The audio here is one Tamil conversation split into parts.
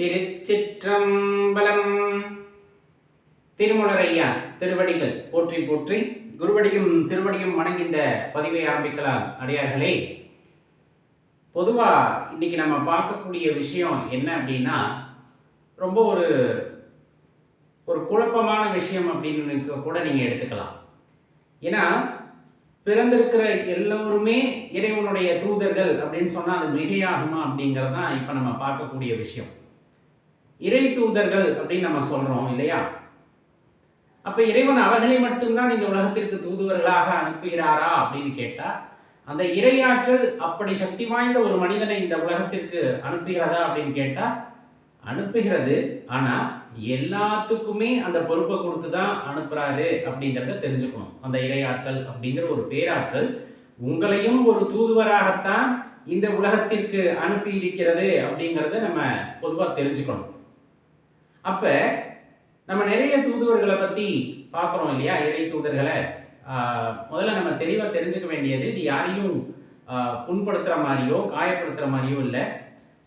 திருச்சிற்றம்பலம். திருமுலரையா திருவடிகள் போற்றி போற்றி குருவடியும் திருவடியும் வணங்கிந்த பதிவை ஆரம்பிக்கலாம். அடியார்களே பொதுவாக இன்னைக்கு நம்ம பார்க்கக்கூடிய விஷயம் என்ன அப்படின்னா ரொம்ப ஒரு ஒரு குழப்பமான விஷயம் அப்படின்னு கூட நீங்கள் எடுத்துக்கலாம். ஏன்னா பிறந்திருக்கிற எல்லோருமே இறைவனுடைய தூதர்கள் அப்படின்னு சொன்னால் அது மிகையாகுமா அப்படிங்கிறது தான் இப்போ நம்ம பார்க்கக்கூடிய விஷயம். இறை தூதர்கள் அப்படின்னு நம்ம சொல்கிறோம் இல்லையா? அப்போ இறைவன் அவர்களை மட்டும்தான் இந்த உலகத்திற்கு தூதுவர்களாக அனுப்புகிறாரா அப்படின்னு கேட்டால் அந்த இறையாற்றல் அப்படி சக்தி வாய்ந்த ஒரு மனிதனை இந்த உலகத்திற்கு அனுப்புகிறதா அப்படின்னு கேட்டால் அனுப்புகிறது. ஆனால் எல்லாத்துக்குமே அந்த பொறுப்பை கொடுத்து தான் அனுப்புகிறாரு அப்படிங்கிறத தெரிஞ்சுக்கணும். அந்த இறையாற்றல் அப்படிங்கிற ஒரு பேராற்றல் உங்களையும் ஒரு தூதுவராகத்தான் இந்த உலகத்திற்கு அனுப்பி இருக்கிறது அப்படிங்கிறத நம்ம பொதுவாக தெரிஞ்சுக்கணும். அப்போ நம்ம நிறைய தூதுவர்களை பற்றி பார்க்குறோம் இல்லையா? இறை தூதர்களை. முதல்ல நம்ம தெளிவாக தெரிஞ்சுக்க வேண்டியது இது யாரையும் புண்படுத்துற புண்படுத்துகிற மாதிரியோ காயப்படுத்துகிற மாதிரியோ இல்லை.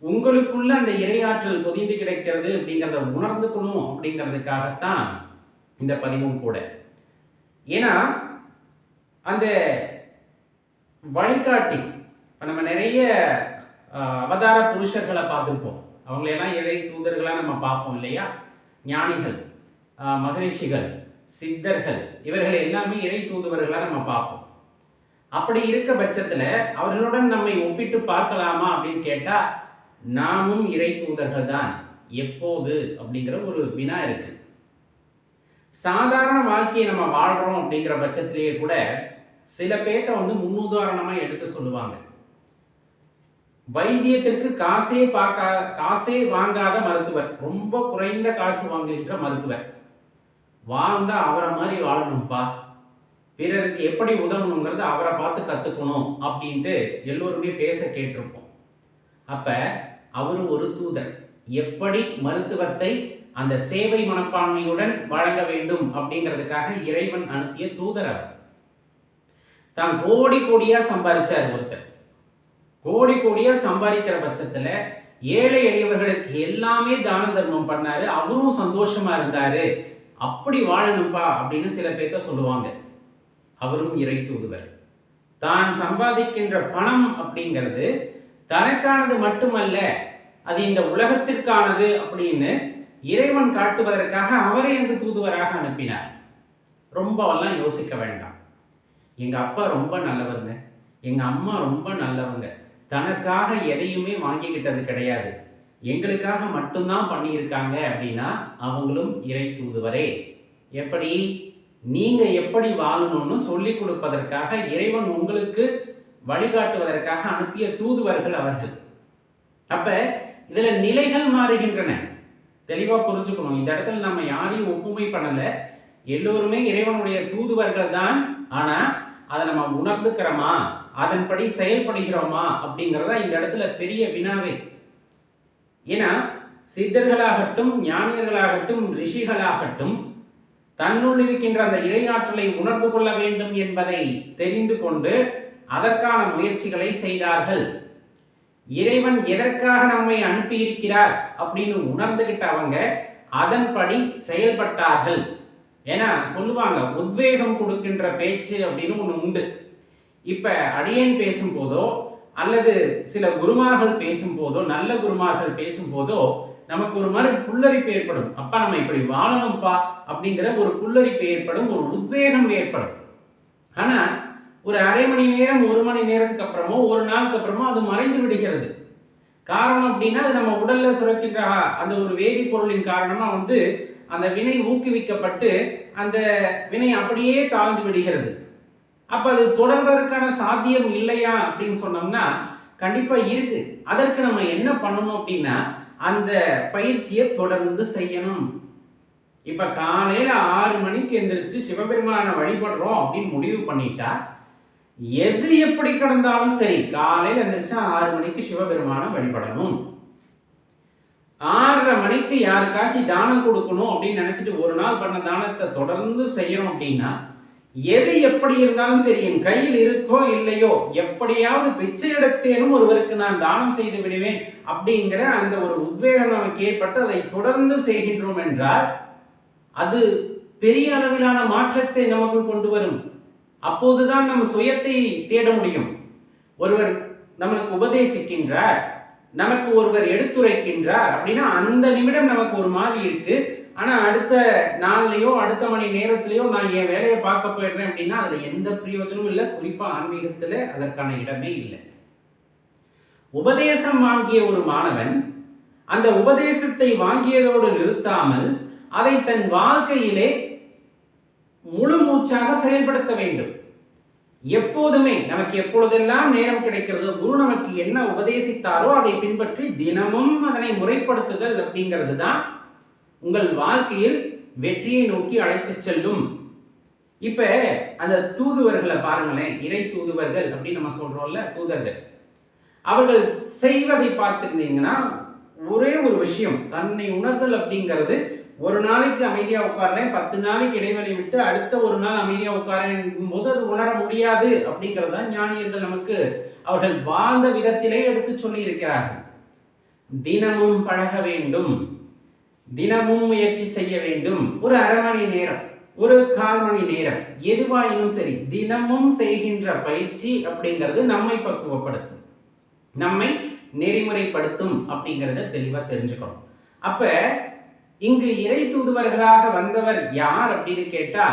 உங்களுக்குள்ள அந்த இறையாற்றல் பொதிந்து கிடைக்கிறது அப்படிங்கிறத உணர்ந்துக்கணும் அப்படிங்கிறதுக்காகத்தான் இந்த பதிவும் கூட. ஏன்னா அந்த வழிகாட்டி இப்போ நம்ம நிறைய அவதார புருஷர்களை பார்த்துருப்போம். அவங்களையெல்லாம் இறை தூதர்களாக நம்ம பார்ப்போம் இல்லையா? ஞானிகள் மகரிஷிகள் சித்தர்கள் இவர்கள் எல்லாமே இறை தூதுவர்களாக நம்ம பார்ப்போம். அப்படி இருக்க பட்சத்தில் அவர்களுடன் நம்மை ஒப்பிட்டு பார்க்கலாமா அப்படின்னு கேட்டால் நாமும் இறை தூதர்கள் தான் எப்போது அப்படிங்கிற ஒரு வினா இருக்கு. சாதாரண வாழ்க்கையை நம்ம வாழ்கிறோம் அப்படிங்கிற பட்சத்திலேயே கூட சில பேர்த்த வந்து முன்னுதாரணமாக எடுத்து சொல்லுவாங்க. வைத்தியத்திற்கு காசே பார்க்கா காசே வாங்காத மருத்துவர் ரொம்ப குறைந்த காசு வாங்குகின்ற மருத்துவர். வாழ்ந்தா அவரை மாதிரி வாழணும்ப்பா பிறருக்கு எப்படி உதவணுங்கிறத அவரை பார்த்து கற்றுக்கணும் அப்படின்ட்டு எல்லோருமே பேச கேட்டிருப்போம். அப்போ அவர் ஒரு தூதர். எப்படி மருத்துவத்தை அந்த சேவை மனப்பான்மையுடன் வழங்க வேண்டும் அப்படிங்கிறதுக்காக இறைவன் அனுப்பிய தூதர் அவர். தான் கோடி கோடியாக சம்பாதிச்சார் ஒருத்தர். கோடி கோடியா சம்பாதிக்கிற பட்சத்துல ஏழை எளியவர்களுக்கு எல்லாமே தான தர்மம் பண்ணாரு. அவரும் சந்தோஷமா இருந்தாரு. அப்படி வாழணும்பா அப்படின்னு சில பேர்த்த சொல்லுவாங்க. அவரும் இறை தூதுவர். தான் சம்பாதிக்கின்ற பணம் அப்படிங்கிறது தனக்கானது மட்டுமல்ல அது இந்த உலகத்திற்கானது அப்படின்னு இறைவன் காட்டுவதற்காக அவரை அங்கு தூதுவராக அனுப்பினார். ரொம்பவெல்லாம் யோசிக்க வேண்டாம். எங்க அப்பா ரொம்ப நல்லவருங்க. எங்க அம்மா ரொம்ப நல்லவங்க. தனக்காக எதையுமே வாங்கிக்கிட்டது கிடையாது. எங்களுக்காக மட்டும்தான் பண்ணியிருக்காங்க அப்படின்னா அவங்களும் இறை தூதுவரே. எப்படி? நீங்கள் எப்படி வாழணும்னு சொல்லி கொடுப்பதற்காக இறைவன் உங்களுக்கு வழிகாட்டுவதற்காக அனுப்பிய தூதுவர்கள் அவர்கள். அப்போ இதில் நிலைகள் மாறுகின்றன. தெளிவாக புரிஞ்சுக்கணும். இந்த இடத்துல நம்ம யாரையும் ஒப்புமை பண்ணலை. எல்லோருமே இறைவனுடைய தூதுவர்கள் தான் ஆனால் அதை நம்ம உணர்ந்துக்கிறோமா? அதன்படி செயல்படுகிறோமா அப்படிங்கிறதா இந்த இடத்துல பெரிய வினாவே. ஏன்னா சித்தர்களாகட்டும் ஞானியர்களாகட்டும் ரிஷிகளாகட்டும் தன்னுள் இருக்கின்ற அந்த இறையாற்றலை உணர்ந்து கொள்ள வேண்டும் என்பதை தெரிந்து கொண்டு அதற்கான முயற்சிகளை செய்தார்கள். இறைவன் எதற்காக நம்மை அனுப்பியிருக்கிறார் அப்படின்னு உணர்ந்துகிட்ட அவங்க அதன்படி செயல்பட்டார்கள். ஏன்னா சொல்லுவாங்க உத்வேகம் கொடுக்கின்ற பேச்சு அப்படின்னு ஒன்று உண்டு. இப்ப அடியேன் பேசும்போதோ அல்லது சில குருமார்கள் பேசும்போதோ நல்ல குருமார்கள் பேசும்போதோ நமக்கு ஒரு மாதிரி புல்லரிப்பு ஏற்படும். அப்பா நம்ம இப்படி வாழணும்ப்பா அப்படிங்கிற ஒரு புல்லரிப்பு ஏற்படும் ஒரு உத்வேகம் ஏற்படும். ஆனா ஒரு அரை மணி நேரம் ஒரு மணி நேரத்துக்கு அப்புறமோ ஒரு நாளுக்கு அப்புறமோ அது மறைந்து விடுகிறது. காரணம் அப்படின்னா அது நம்ம உடல்ல சுரக்கின்ற அந்த ஒரு வேதிப்பொருளின் காரணமா வந்து அந்த வினை ஊக்குவிக்கப்பட்டு அந்த வினை அப்படியே தாழ்ந்து விடுகிறது. அப்ப அது தொடர்வதற்கான சாத்தியம் இல்லையா அப்படின்னு சொன்னோம்னா கண்டிப்பா இருக்கு. அதற்கு நம்ம என்ன பண்ணணும் அப்படின்னா அந்த பயிற்சியை தொடர்ந்து செய்யணும். இப்ப காலையில ஆறு மணிக்கு எந்திரிச்சு சிவபெருமானை வழிபடுறோம் அப்படின்னு முடிவு பண்ணிட்டா எது எப்படி கிடந்தாலும் சரி காலையில எந்திரிச்சா ஆறு மணிக்கு சிவபெருமானை வழிபடணும். ஆறரை மணிக்கு யாருக்காச்சும் தானம் கொடுக்கணும் அப்படின்னு நினைச்சிட்டு ஒரு நாள் பண்ண தானத்தை தொடர்ந்து செய்யறோம் அப்படின்னா எது எப்படி இருந்தாலும் சரி என் கையில் இருக்கோ இல்லையோ எப்படியாவது பிச்சை எடுத்தேனும் ஒருவருக்கு நான் தானம் செய்து விடுவேன் அப்படிங்கிற அந்த ஒரு உத்வேகம் நமக்கு ஏற்பட்டு அதை தொடர்ந்து செய்கின்றோம் என்றால் அது பெரிய அளவிலான மாற்றத்தை நமக்குள் கொண்டு வரும். அப்போதுதான் நம்ம சுயத்தை தேட முடியும். ஒருவர் நம்மளுக்கு உபதேசிக்கின்றார் நமக்கு ஒருவர் எடுத்துரைக்கின்றார் அப்படின்னா அந்த நிமிடம் நமக்கு ஒரு மாதிரி இருக்கு. ஆனா அடுத்த நாள்லயோ அடுத்த மணி நேரத்திலயோ நான் என் வேலையை பார்க்க போயிடுறேன் அப்படின்னா அதுல எந்த பிரயோஜனமும் இல்லை. குறிப்பா ஆன்மீகத்துல அதற்கான இடமே இல்லை. உபதேசம் வாங்கிய ஒரு மாணவன் அந்த உபதேசத்தை வாங்கியதோடு நிறுத்தாமல் அதை தன் வாழ்க்கையிலே முழு மூச்சாக செயல்படுத்த வேண்டும். எப்போதுமே நமக்கு எப்பொழுதெல்லாம் நேரம் கிடைக்கிறதோ குரு நமக்கு என்ன உபதேசித்தாரோ அதை பின்பற்றி தினமும் அதனை முறைப்படுத்துதல் அப்படிங்கிறது தான் உங்கள் வாழ்க்கையில் வெற்றியை நோக்கி அழைத்து செல்லும். இப்ப அந்த தூதுவர்களை பாருங்களேன் இறை தூதுவர்கள் அப்படின்னு நம்ம சொல்றோம்ல தூதர்கள். அவர்கள் செய்வதை பார்த்துருந்தீங்கன்னா ஒரே ஒரு விஷயம் தன்னை உணர்தல் அப்படிங்கிறது ஒரு நாளைக்கு அமைதியாக உட்கார்றேன் பத்து நாளைக்கு இடைவெளி விட்டு அடுத்த ஒரு நாள் அமைதியாக உட்காரேன் போது அது உணர முடியாது அப்படிங்கிறது தான் ஞானியர்கள் நமக்கு அவர்கள் வாழ்ந்த விதத்திலே எடுத்து சொல்லி இருக்கிறார்கள் தினமும் பழக வேண்டும். தினமும் முயற்சி செய்ய வேண்டும். ஒரு அரை மணி நேரம் ஒரு கால் மணி நேரம் எதுவாயினும் சரி தினமும் செய்கின்ற பயிற்சி அப்படிங்கிறது நம்மை பக்குவப்படுத்தும். நம்மை நெறிமுறைப்படுத்தும் அப்படிங்கிறத தெளிவாக தெரிஞ்சுக்கணும். அப்ப இங்கு இறை தூதுவர்களாக வந்தவர் யார் அப்படின்னு கேட்டா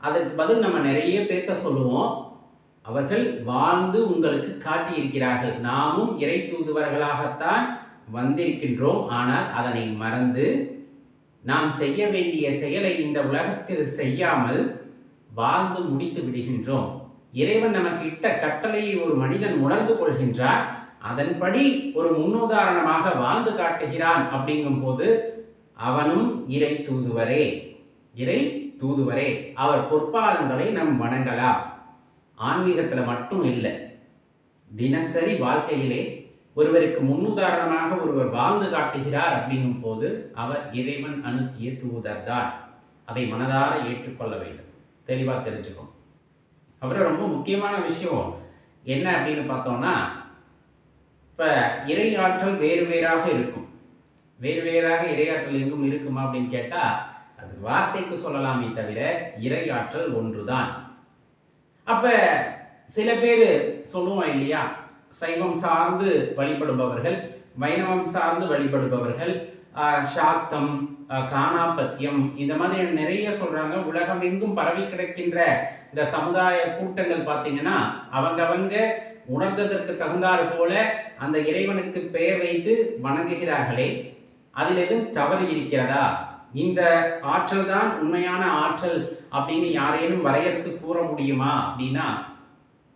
அதற்கு பதில் நம்ம நிறைய பேத்த சொல்லுவோம். அவர்கள் வாழ்ந்து உங்களுக்கு காட்டியிருக்கிறார்கள். நாமும் இறை தூதுவர்களாகத்தான் வந்திருக்கின்றோம். ஆனால் அதனை மறந்து நாம் செய்ய வேண்டிய செயலை இந்த உலகத்தில் செய்யாமல் வாழ்ந்து முடித்து விடுகின்றோம். இறைவன் நமக்கு இட்ட கட்டளையை ஒரு மனிதன் உணர்ந்து கொள்கின்றார் அதன்படி ஒரு முன்னுதாரணமாக வாழ்ந்து காட்டுகிறான் அப்படிங்கும் போது அவனும் இறை தூதுவரே இறை தூதுவரே அவர் பொற்பாதங்களை நம் வணங்கலாம். ஆன்மீகத்தில் மட்டும் இல்லை தினசரி வாழ்க்கையிலே ஒருவருக்கு முன்னுதாரணமாக ஒருவர் வாழ்ந்து காட்டுகிறார் அப்படிங்கும் போது அவர் இறைவன் அனுப்பிய தூதர் தான் அதை மனதார ஏற்றுக்கொள்ள வேண்டும். தெளிவாக தெரிஞ்சுக்கும் அப்புறம் ரொம்ப முக்கியமான விஷயம். என்ன அப்படின்னு பார்த்தோம்னா இப்போ இறை ஆற்றல் வேறு வேறாக இருக்கும். வேறு வேறாக இறையாற்றல் எங்கும் இருக்குமா அப்படின்னு கேட்டால் அது வார்த்தைக்கு சொல்லலாமே தவிர இறை ஆற்றல் ஒன்றுதான். அப்போ சில பேர் சொல்லுவோம் இல்லையா? சைவம் சார்ந்து வழிபடுபவர்கள் வைணவம் சார்ந்து வழிபடுபவர்கள் சாத்தம் சாக்தம் காணாபத்தியம் இந்த மாதிரி நிறைய சொல்றாங்க. உலகம் எங்கும் பரவி கிடக்கின்ற இந்த சமுதாய கூட்டங்கள் பார்த்தீங்கன்னா அவங்கவங்க உணர்ந்ததற்கு தகுந்தாற் போல அந்த இறைவனுக்கு பெயர் வைத்து வணங்குகிறார்களே. அதில் எதுவும் தவறு இருக்கிறதா? இந்த ஆற்றல் தான் உண்மையான ஆற்றல் அப்படின்னு யாரேனும் வரையறுத்து கூற முடியுமா அப்படின்னா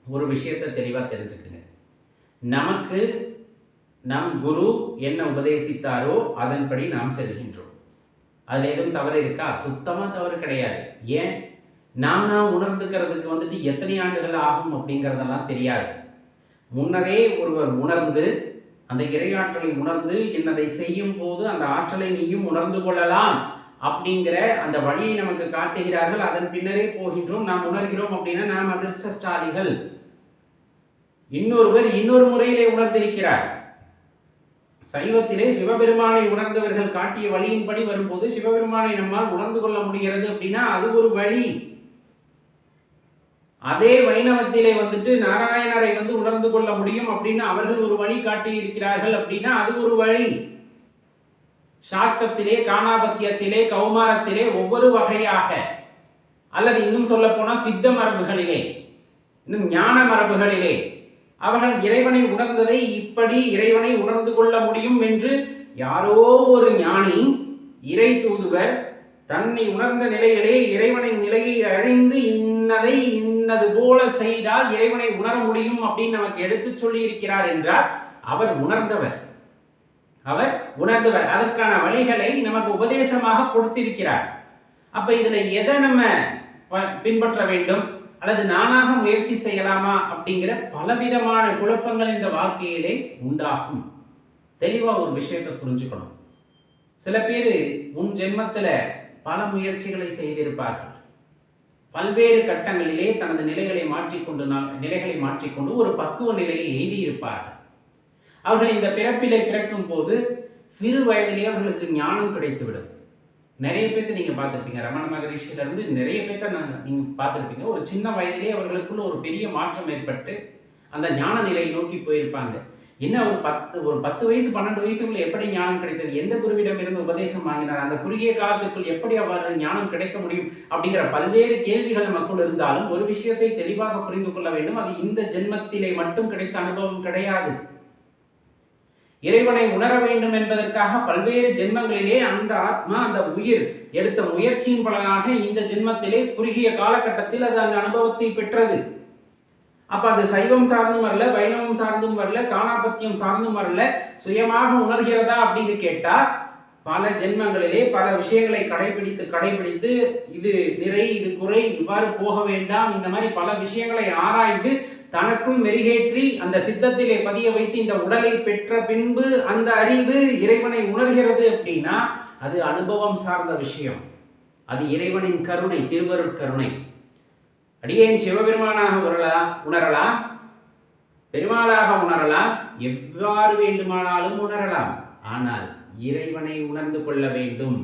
ஒரு விஷயத்தை தெளிவாக தெரிஞ்சுக்குங்க. நமக்கு நம் குரு என்ன உபதேசித்தாரோ அதன்படி நாம் செல்கின்றோம். அதில் எதுவும் தவறு இருக்கா? சுத்தமாக தவறு கிடையாது. ஏன்? நானா உணர்ந்துக்கிறதுக்கு வந்துட்டு எத்தனை ஆண்டுகள் ஆகும் அப்படிங்கிறதெல்லாம் தெரியாது. முன்னரே ஒருவர் உணர்ந்து அந்த இறையாற்றலை உணர்ந்து என்னதை செய்யும் போது அந்த ஆற்றலை நீயும் உணர்ந்து கொள்ளலாம் அப்படிங்கிற அந்த வழியை நமக்கு காட்டுகிறார்கள். அதன் பின்னரே போகின்றோம். நாம் உணர்கிறோம் அப்படின்னா நாம் அதிர்ஷ்டசாலிகள். இன்னொருவர் இன்னொரு முறையிலே உணர்ந்திருக்கிறார். சைவத்திலே சிவபெருமானை உணர்ந்தவர்கள் காட்டிய வழியின்படி வரும்போது சிவபெருமானை நம்மால் உணர்ந்து கொள்ள முடிகிறது அப்படின்னா அது ஒரு வழி. அதே வைணவத்திலே வந்துட்டு நாராயணரை வந்து உணர்ந்து கொள்ள முடியும் அப்படின்னு அவர்கள் ஒரு வழி காட்டியிருக்கிறார்கள் அப்படின்னா அது ஒரு வழி. சாக்தத்திலே காணாபத்தியத்திலே கௌமாரத்திலே ஒவ்வொரு வகையாக அல்லது இன்னும் சொல்ல போனால் சித்த மரபுகளிலே இன்னும் ஞான மரபுகளிலே அவர்கள் இறைவனை உணர்ந்ததை இப்படி இறைவனை உணர்ந்து கொள்ள முடியும் என்று யாரோ ஒரு ஞானி இறை தூதுவர் தன்னை உணர்ந்த நிலையிலே இறைவனின் நிலையை அழிந்து இன்னதை இன்னது போல செய்தால் இறைவனை உணர முடியும் அப்படின்னு நமக்கு எடுத்து சொல்லி இருக்கிறார் என்றால் அவர் உணர்ந்தவர். அவர் உணர்ந்தவர். அதற்கான வழிகளை நமக்கு உபதேசமாக கொடுத்திருக்கிறார். அப்ப இதுல எதை நம்ம ப- பின்பற்ற வேண்டும்? அல்லது நானாக முயற்சி செய்யலாமா அப்படிங்கிற பலவிதமான குழப்பங்கள் இந்த வாழ்க்கையிலே உண்டாகும். தெளிவா ஒரு விஷயத்தை புரிஞ்சுக்கணும். சில பேர் உன் ஜென்மத்தில் பல முயற்சிகளை செய்திருப்பார்கள். பல்வேறு கட்டங்களிலே தனது நிலைகளை மாற்றிக்கொண்டு நான் நிலைகளை மாற்றிக்கொண்டு ஒரு பக்குவ நிலையை எய்தியிருப்பார்கள். அவர்கள் இந்த பிறப்பிலே பிறக்கும் போது சிறு வயதிலே அவர்களுக்கு ஞானம் கிடைத்துவிடும். நிறைய பேர்த்த நீங்கள் பார்த்துருப்பீங்க. ரமண மகரிஷிலேருந்து நிறைய பேர்த்த நாங்கள் நீங்கள் பார்த்துருப்பீங்க. ஒரு சின்ன வயதிலே அவர்களுக்குள்ள ஒரு பெரிய மாற்றம் ஏற்பட்டு அந்த ஞான நிலையை நோக்கி போயிருப்பாங்க. என்ன ஒரு பத்து ஒரு பத்து வயசு பன்னெண்டு வயசுக்குள்ள எப்படி ஞானம் கிடைத்தது? எந்த குருவிடம் இருந்து உபதேசம் வாங்கினார்? அந்த குறுகிய காலத்துக்குள் எப்படி அவர் ஞானம் கிடைக்க முடியும்? அப்படிங்கிற பல்வேறு கேள்விகள் நமக்குள் இருந்தாலும் ஒரு விஷயத்தை தெளிவாக புரிந்து கொள்ள வேண்டும். அது இந்த ஜென்மத்திலே மட்டும் கிடைத்த அனுபவம் கிடையாது. இறைவனை உணர வேண்டும் என்பதற்காக பல்வேறு ஜென்மங்களிலே அந்த ஆத்மா அந்த உயிர் எடுத்த முயற்சியின் பலனாக இந்த ஜென்மத்திலே குறுகிய காலகட்டத்தில் அது அந்த அனுபவத்தை பெற்றது. அப்ப அது சைவம் சார்ந்தும் வரல வைணவம் சார்ந்தும் வரல காணாபத்தியம் சார்ந்தும் வரல சுயமாக உணர்கிறதா அப்படின்னு கேட்டா பல ஜென்மங்களிலே பல விஷயங்களை கடைபிடித்து கடைபிடித்து இது நிறை இது குறை இவ்வாறு போக வேண்டாம் இந்த மாதிரி பல விஷயங்களை ஆராய்ந்து தனக்கும் மெருகேற்றி அந்த சித்தத்திலே பதிய வைத்து இந்த உடலை பெற்ற பின்பு அந்த அறிவு இறைவனை உணர்கிறது அப்படின்னா அது அனுபவம் சார்ந்த விஷயம். அது இறைவனின் கருணை திருவருட்கருணை அடியேன் சிவபெருமானாக உணரலாம் உணரலாம் பெருமாளாக உணரலாம் எவ்வாறு வேண்டுமானாலும் உணரலாம். ஆனால் இறைவனை உணர்ந்து கொள்ள வேண்டும்.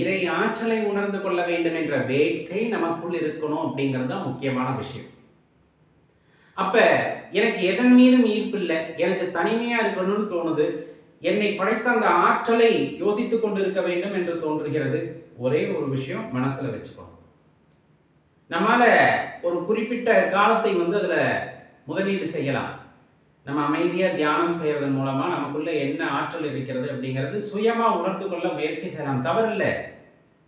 இறை ஆற்றலை உணர்ந்து கொள்ள வேண்டும் என்ற வேட்கை நமக்குள் இருக்கணும் அப்படிங்கிறது தான் முக்கியமான விஷயம். அப்ப எனக்கு எதன் மீதும் ஈர்ப்பு இல்லை. எனக்கு தனிமையா இருக்கணும்னு தோணுது. என்னை படைத்த அந்த ஆற்றலை யோசித்துக் கொண்டிருக்க வேண்டும் என்று தோன்றுகிறது. ஒரே ஒரு விஷயம் மனசுல வச்சுக்கணும். நம்மால ஒரு குறிப்பிட்ட காலத்தை வந்து அதுல முதலீடு செய்யலாம். நம்ம அமைதியாக தியானம் செய்யறதன் மூலமா நமக்குள்ள என்ன ஆற்றல் இருக்கிறது அப்படிங்கிறது சுயமா உணர்ந்து கொள்ள முயற்சி செய்யலாம். தவறில்லை.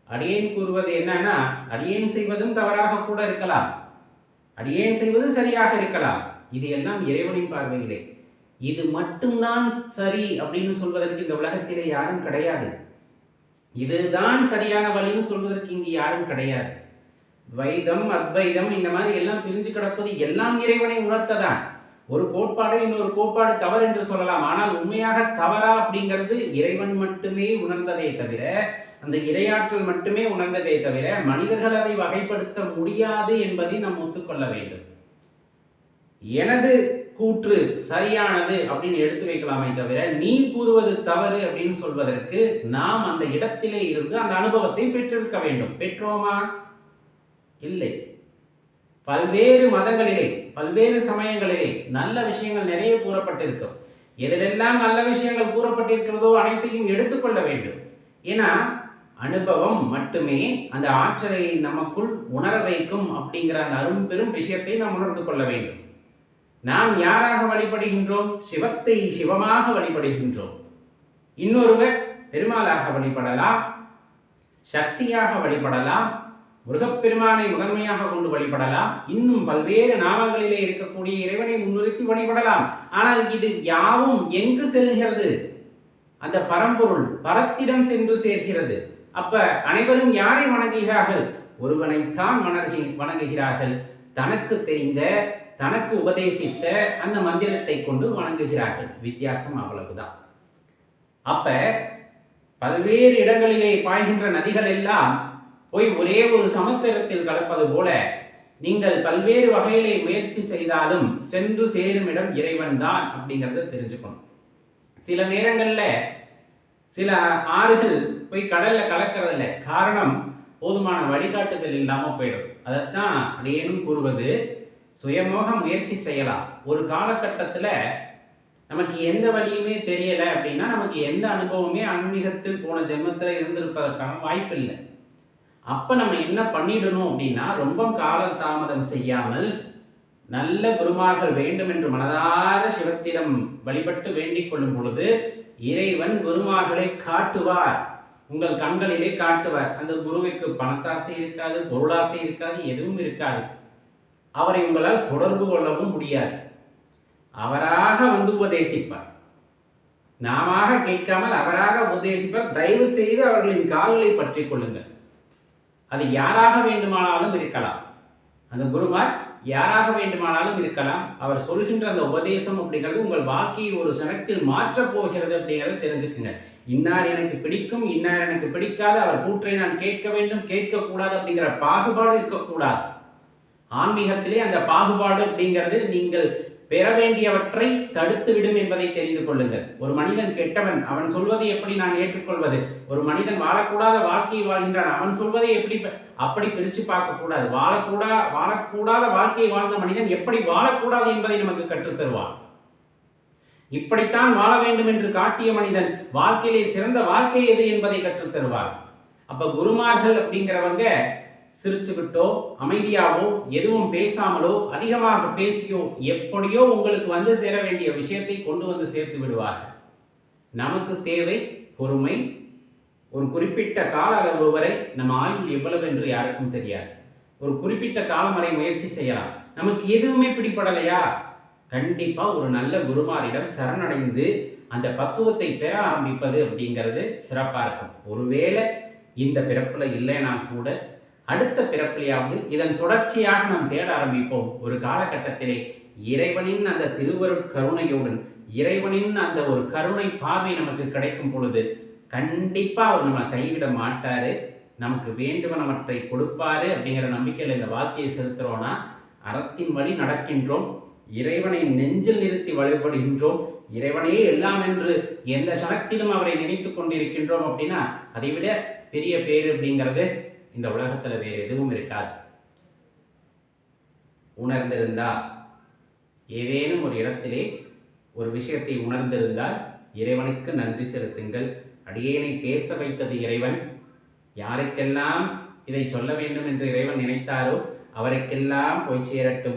அடியேன் கூறுவது என்னன்னா அடியேன் செய்வதும் தவறாக கூட இருக்கலாம். அடியேன் செய்வது சரியாக இருக்கலாம்? இது எல்லாம் இறைவனின் பார்வையிலே. இது மட்டும்தான் சரி அப்படின்னு சொல்வதற்கு இந்த உலகத்திலே யாரும் கிடையாது. இதுதான் சரியான வழின்னு சொல்வதற்கு இங்கு யாரும் கிடையாது. துவைதம் அத்வைதம் இந்த மாதிரி எல்லாம் பிரிஞ்சு கிடப்பது எல்லாம் இறைவனை உணர்த்ததான். ஒரு கோட்பாடு இன்னொரு கோட்பாடு தவறு என்று சொல்லலாம். ஆனால் உண்மையாக தவறா அப்படிங்கிறது இறைவன் மட்டுமே உணர்ந்ததே தவிர அந்த இரையாற்றல் மட்டுமே உணர்ந்ததே தவிர மனிதர்கள் அதை வகைப்படுத்த முடியாது என்பதை நாம் ஒத்துக்கொள்ள வேண்டும். எனது கூற்று சரியானது அப்படின்னு எடுத்து வைக்கலாமே தவிர நீ கூறுவது தவறு அப்படின்னு சொல்வதற்கு நாம் அந்த இடத்திலே இருந்து அந்த அனுபவத்தை பெற்றிருக்க வேண்டும். பெற்றோமா? இல்லை. பல்வேறு மதங்களிலே பல்வேறு சமயங்களிலே நல்ல விஷயங்கள் நிறைய கூறப்பட்டிருக்கும். எதிலெல்லாம் நல்ல விஷயங்கள் கூறப்பட்டிருக்கிறதோ அனைத்தையும் எடுத்துக்கொள்ள வேண்டும். ஏன்னா அனுபவம் மட்டுமே அந்த ஆற்றலை நமக்குள் உணர வைக்கும் அப்படிங்கிற அந்த அரும்பெரும் விஷயத்தை நாம் உணர்ந்து கொள்ள வேண்டும். நாம் யாராக வழிபடுகின்றோம்? சிவத்தை சிவமாக வழிபடுகின்றோம். இன்னொருவர் பெருமாளாக வழிபடலாம் சக்தியாக வழிபடலாம் முருகப்பெருமானை முதன்மையாக கொண்டு வழிபடலாம் இன்னும் பல்வேறு நாமங்களிலே இருக்கக்கூடிய இறைவனை முன்னிறுத்தி வழிபடலாம். ஆனால் இது யாவும் எங்கு செல்கிறது? அந்த பரம்பொருள் பரத்திடம் சென்று சேர்கிறது. அப்ப அனைவரும் யாரை வணங்குகிறார்கள்? ஒருவனைத்தான் வணங்கி வணங்குகிறார்கள். தனக்கு தெரிந்த தனக்கு உபதேசித்த அந்த மந்திரத்தை கொண்டு வணங்குகிறார்கள். வித்தியாசம் அவ்வளவுதான். அப்ப பல்வேறு இடங்களிலே பாய்கின்ற நதிகள் எல்லாம் போய் ஒரே ஒரு சமுத்திரத்தில் கலப்பது போல நீங்கள் பல்வேறு வகையிலே முயற்சி செய்தாலும் சென்று சேரும் இடம் இறைவன் தான் அப்படிங்கிறத தெரிஞ்சுக்கணும். சில நேரங்களில் சில ஆறுகள் போய் கடலில் கலக்கிறதில்ல. காரணம் போதுமான வழிகாட்டுதல் இல்லாமல் போயிடும். அதைத்தான் அடியேனும் கூறுவது சுயமோக முயற்சி செய்யலாம். ஒரு காலகட்டத்தில் நமக்கு எந்த வழியுமே தெரியலை அப்படின்னா நமக்கு எந்த அனுபவமே ஆன்மீகத்தில் போன ஜென்மத்தில் இருந்திருப்பதற்கான வாய்ப்பு இல்லை அப்போ நம்ம என்ன பண்ணிடணும் அப்படின்னா ரொம்ப கால தாமதம் செய்யாமல் நல்ல குருமார்கள் வேண்டும் என்று மனதார சிவத்திடம் வழிபட்டு வேண்டிக் கொள்ளும் பொழுது இறைவன் குருமார்களை காட்டுவார். உங்கள் கண்களிலே காட்டுவார். அந்த குருவிற்கு பணத்தாசை இருக்காது பொருளாசை இருக்காது எதுவும் இருக்காது. அவரை உங்களால் தொடர்பு கொள்ளவும் முடியாது. அவராக வந்து உபதேசிப்பார். நாம கேட்காமல் அவராக உபதேசிப்பார். தயவு செய்து அவர்களின் கால்களை பற்றி கொள்ளுங்கள். அது யாராக வேண்டுமானாலும் இருக்கலாம். அந்த குருமார் யாராக வேண்டுமானாலும் இருக்கலாம். அவர் சொல்கின்ற அந்த உபதேசம் அப்படிங்கிறது உங்கள் வாழ்க்கையை ஒரு சனத்தில் மாற்றப் போகிறது அப்படிங்கிறத தெரிஞ்சுக்குங்க. இன்னார் எனக்கு பிடிக்கும் இன்னார் எனக்கு பிடிக்காது அவர் கூற்றை நான் கேட்க வேண்டும் கேட்கக்கூடாது அப்படிங்கிற பாகுபாடு இருக்கக்கூடாது. ஆன்மீகத்திலே அந்த பாகுபாடு அப்படிங்கிறது நீங்கள் பெற வேண்டியவற்றை தடுத்து விடும் என்பதை தெரிந்து கொள்ளுங்கள். ஒரு மனிதன் கெட்டவன் அவன் சொல்வதை எப்படி நான் ஏற்றுக்கொள்வது? ஒரு மனிதன் வாழக்கூடாத வாழ்க்கையை வாழ்கின்றான் அவன் சொல்வதை எப்படி ப- அப்படி பிரித்து பார்க்கக்கூடாது. வாழக்கூடா வாழக்கூடாத வாழ்க்கையை வாழ்ந்த மனிதன் எப்படி வாழக்கூடாது என்பதை நமக்கு கற்றுத் தருவான் இப்படித்தான் வாழ வேண்டும் என்று காட்டிய மனிதன் வாழ்க்கையிலே சிறந்த வாழ்க்கை எது என்பதை கற்றுத் தருவார். அப்ப குருமார்கள் அப்படிங்கிறவங்க சிரிச்சுக்கிட்டோ அமைதியாவோ எதுவும் பேசாமலோ அதிகமாக பேசியோ எப்படியோ உங்களுக்கு வந்து சேர வேண்டிய விஷயத்தை கொண்டு வந்து சேர்த்து விடுவார்கள். நமக்கு தேவை பொறுமை. ஒரு குறிப்பிட்ட கால அளவு வரை நம்ம ஆயுள் எவ்வளவு என்று யாருக்கும் தெரியாது. ஒரு குறிப்பிட்ட காலம் வரை முயற்சி செய்யலாம். நமக்கு எதுவுமே பிடிபடலையா? கண்டிப்பாக ஒரு நல்ல குருமாரிடம் சரணடைந்து அந்த பக்குவத்தை பெற ஆரம்பிப்பது அப்படிங்கிறது சிறப்பாக இருக்கும். ஒருவேளை இந்த பிறப்பில் இல்லைனா கூட அடுத்த பிறப்பிலையாவது இதன் தொடர்ச்சியாக நாம் தேட ஆரம்பிப்போம். ஒரு காலகட்டத்திலே இறைவனின் அந்த திருவருட் கருணையுடன் இறைவனின் அந்த ஒரு கருணை பார்வை நமக்கு கிடைக்கும் பொழுது கண்டிப்பாக அவர் நம்மளை கைவிட மாட்டார். நமக்கு வேண்டுவனவற்றை கொடுப்பாரு அப்படிங்கிற நம்பிக்கையில் இந்த வாழ்க்கையை செலுத்துகிறோன்னா அறத்தின் வழி நடக்கின்றோம். இறைவனை நெஞ்சில் நிறுத்தி வழிபடுகின்றோம். இறைவனே எல்லாம் என்று எந்த சனத்திலும் அவரை நினைத்து கொண்டிருக்கின்றோம் அப்படின்னா அதை விட பெரிய பேர் அப்படிங்கிறது இந்த உலகத்தில் வேறு எதுவும் இருக்காது. உணர்ந்திருந்தா ஏதேனும் ஒரு இடத்திலே ஒரு விஷயத்தை உணர்ந்திருந்தால் இறைவனுக்கு நன்றி செலுத்துங்கள். அடியேனை பேச வைத்தது இறைவன். யாருக்கெல்லாம் இதை சொல்ல வேண்டும் என்று இறைவன் நினைத்தாரோ அவருக்கெல்லாம் போய் சேரட்டும்.